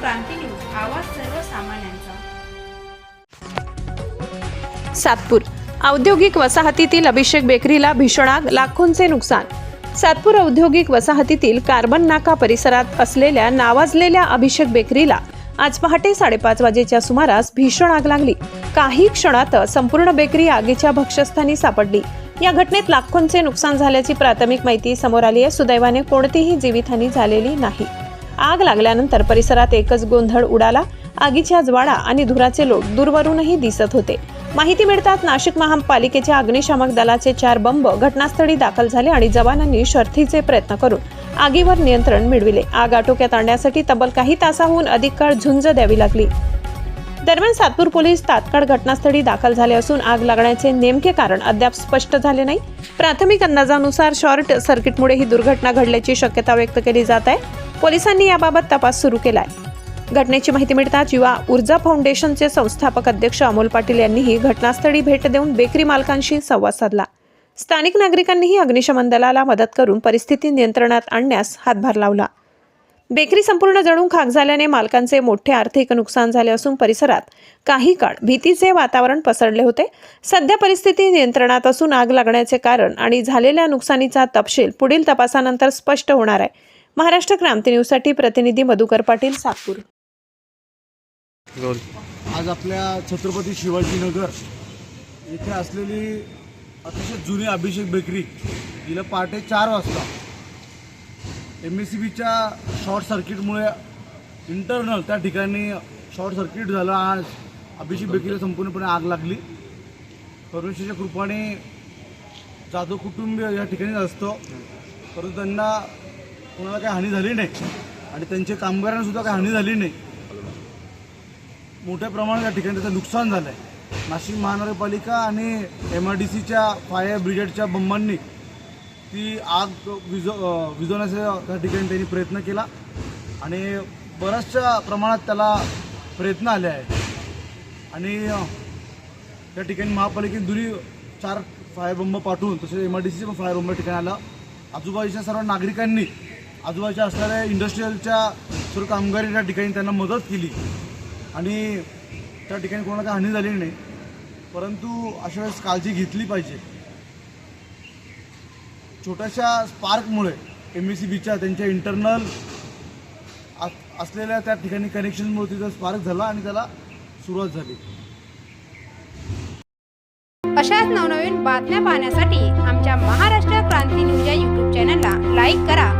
क्रांती news आवाज सर्वसामान्यांचा. सातपूर. औद्योगिक वसाहतीतील अभिषेक बेकरीला भीषण आग लाखोंचे नुकसान. सातपूर औद्योगिक वसाहतीतील कार्बन नाका परिसरात असलेल्या नावाजलेल्या अभिषेक बेकरीला आज पहाटे साडेपाच वाजेच्या सुमारास भीषण आग लागली. काही क्षणात संपूर्ण बेकरी आगीच्या भक्षस्थानी सापडली. या घटनेत लाखोंचे नुकसान झाल्याची प्राथमिक माहिती समोर आली आहे. सुदैवाने कोणतीही जीवितहानी झालेली नाही. आग लागल्यानंतर परिसरात एकच गोंधळ उडाला. आगीच्या ज्वाळा आणि धुराचे लोट दूरवरूनही दिसत होते. माहिती मिळतात नाशिक महापालिकेच्या अग्निशामक दलाचे चार बंब घटनास्थळी दाखल झाले आणि जवानांनी शर्थीचे प्रयत्न करून आगीवर नियंत्रण मिळविले. आग आटोक्यात आणण्यासाठी तब्बल काही तासाहून अधिक काळ झुंज द्यावी लागली. दरम्यान सातपूर पोलीस तात्काळ घटनास्थळी दाखल झाले असून आग लागण्याचे नेमके कारण अद्याप स्पष्ट झाले नाही. प्राथमिक अंदाजानुसार शॉर्ट सर्किटमुळे ही दुर्घटना घडल्याची शक्यता व्यक्त केली जात आहे. पोलिसांनी याबाबत तपास सुरू केलाय. घटनेची माहिती मिळताच युवा ऊर्जा फाउंडेशनचे संस्थापक अध्यक्ष अमोल पाटील यांनीही घटनास्थळी भेट देऊन बेकरी मालकांशी संवाद साधला. स्थानिक नागरिकांनीही अग्निशमन दलाला मदत करून परिस्थिती नियंत्रणात आणण्यास हातभार लावला. बेकरी संपूर्ण जळून खाक झाल्याने मालकांचे मोठे आर्थिक नुकसान झाले असून परिसरात काही काळ भीतीचे वातावरण पसरले होते. सध्या परिस्थिती नियंत्रणात असून आग लागण्याचे कारण आणि झालेल्या नुकसानीचा तपशील पुढील तपासानंतर स्पष्ट होणार आहे. महाराष्ट्र क्रांती न्यूजसाठी प्रतिनिधी मधुकर पाटील सातपूर. आज आपल्या छत्रपती शिवाजीनगर येथे असलेली अतिशय जुनी अभिषेक बेकरी तिला पहाटे चार वाजता एम एस सी बीच्या शॉर्ट सर्किटमुळे इंटरनल त्या ठिकाणी शॉर्ट सर्किट झालं. आज अभिषेक बेकरीला संपूर्णपणे आग लागली. परमेश्वरच्या कृपाने जाधव कुटुंब या ठिकाणी असतो. परंतु त्यांना कोणाला काही हानी झाली नाही. आणि त्यांच्या कामगारांना सुद्धा काही हानी झाली नाही. मोठ्या प्रमाणात या ठिकाणी त्याचं नुकसान झालं आहे नाशिक महानगरपालिका आणि एम आर डी सीच्या फायर ब्रिगेडच्या बंबांनी ती आग विझ विजवण्याचा त्या ठिकाणी त्यांनी प्रयत्न केला. आणि बऱ्याचशा प्रमाणात त्याला प्रयत्न आले आहेत. आणि त्या ठिकाणी महापालिकेने दुरी चार फायर बंब पाठवून तसेच एम आर डी सीचे पण फायर बंब ठिकाणी आला. आजूबाजूच्या सर्व नागरिकांनी आजूबाजूच्या असणाऱ्या इंडस्ट्रीयलच्या सर्व कामगारी त्या ठिकाणी त्यांना मदत केली. आणि त्या ठिकाणी कोणाला काही हानी झालेली नाही. परंतु अशा वेळेस काळजी घेतली पाहिजे. छोट्याशा स्पार्कमुळे एम एस सी बीच्या त्यांच्या इंटरनल असलेल्या त्या ठिकाणी कनेक्शनमुळे तिथं स्पार्क झाला आणि त्याला सुरुवात झाली. अशाच नवनवीन बातम्या पाहण्यासाठी आमच्या महाराष्ट्र क्रांती न्यूज या यूट्यूब चॅनलला लाईक करा.